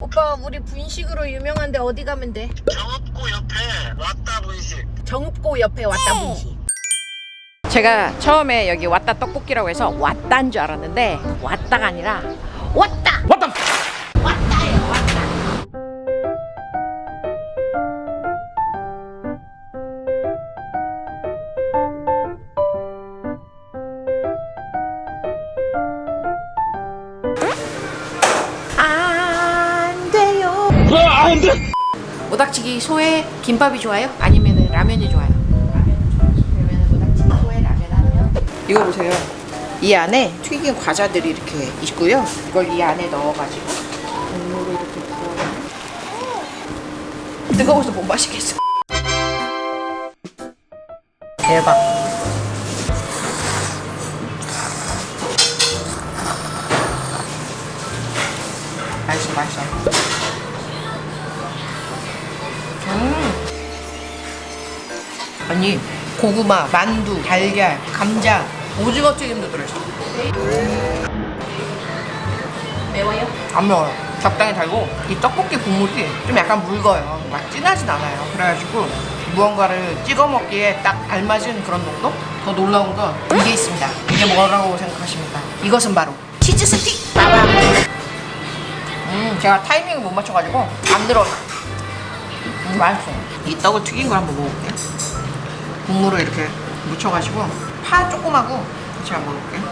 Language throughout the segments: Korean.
오빠 우리 분식으로 유명한데 어디 가면 돼? 정읍구 옆에 왔다 분식 정읍고 옆에 왔다 분식. 제가 처음에 여기 왔다 떡볶이라고 해서 왔다인 줄 알았는데 왔다가 아니라 왔다. 안 돼. 모닥치기 소에 김밥이 좋아요? 아니면 라면이 좋아요? 그러면 모닥치기 소에 라면 하면 이거 보세요. 이 안에 튀긴 과자들이 이렇게 있고요. 이걸 이 안에 넣어가지고 국물을 이렇게 부어요. 뜨거워서 못 마시겠어. 대박. 맛있어, 맛있어. 아니 고구마, 만두, 달걀, 감자, 오징어 튀김도 들어있어. 매워요? 안 매워요. 적당히 달고 이 떡볶이 국물이 좀 약간 묽어요. 막 진하진 않아요. 그래가지고 무언가를 찍어 먹기에 딱 알맞은 그런 정도? 더 놀라운 건 이게 있습니다. 이게 뭐라고 생각하십니까? 이것은 바로 치즈 스틱! 빠밤! 음, 제가 타이밍을 못 맞춰가지고 안 들어요. 음, 맛있어. 이 떡을 튀긴 걸 한번 먹어볼게요. 국물을 이렇게 묻혀가지고 파 조금하고 같이 한번 먹어볼게요.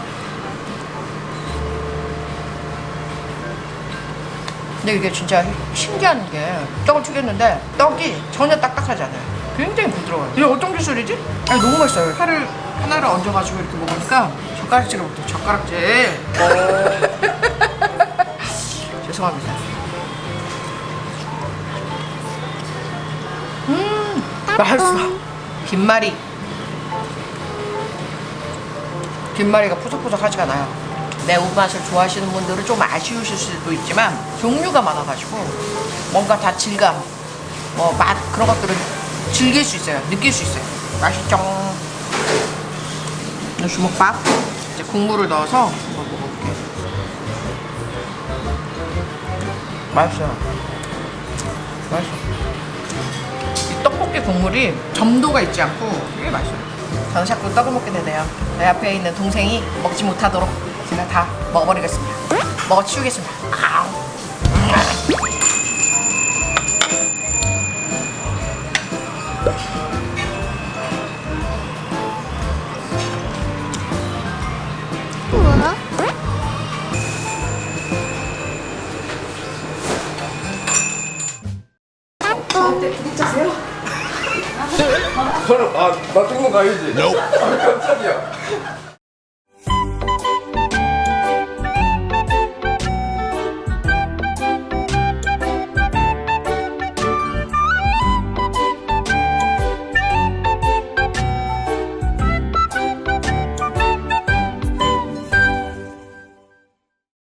근데 이게 진짜 신기한 게 떡을 튀겼는데 떡이 전혀 딱딱하지 않아요. 굉장히 부드러워요. 이게 어떤 기술이지? 아니 너무 맛있어요. 파를 하나를 얹어가지고 이렇게 먹으니까 젓가락질을 못해요. 젓가락질. 죄송합니다. 음, 맛있어. 김말이. 김말이가 푸석푸석하지가 않아요. 매운 맛을 좋아하시는 분들은 좀 아쉬우실 수도 있지만 종류가 많아가지고 뭔가 다 질감, 뭐 맛 그런 것들은 즐길 수 있어요. 느낄 수 있어요. 맛있죠? 이 주먹밥. 이제 국물을 넣어서 한번 먹어볼게요. 맛있어요. 맛있어. 국물이 점도가 있지 않고 되게 맛있어요. 저는 자꾸 떡을 먹게 되네요. 내 앞에 있는 동생이 먹지 못하도록 제가 다 먹어버리겠습니다. 먹어 치우겠습니다. 아우. 저는 아나 찍는 거 아니지? 깜짝이야.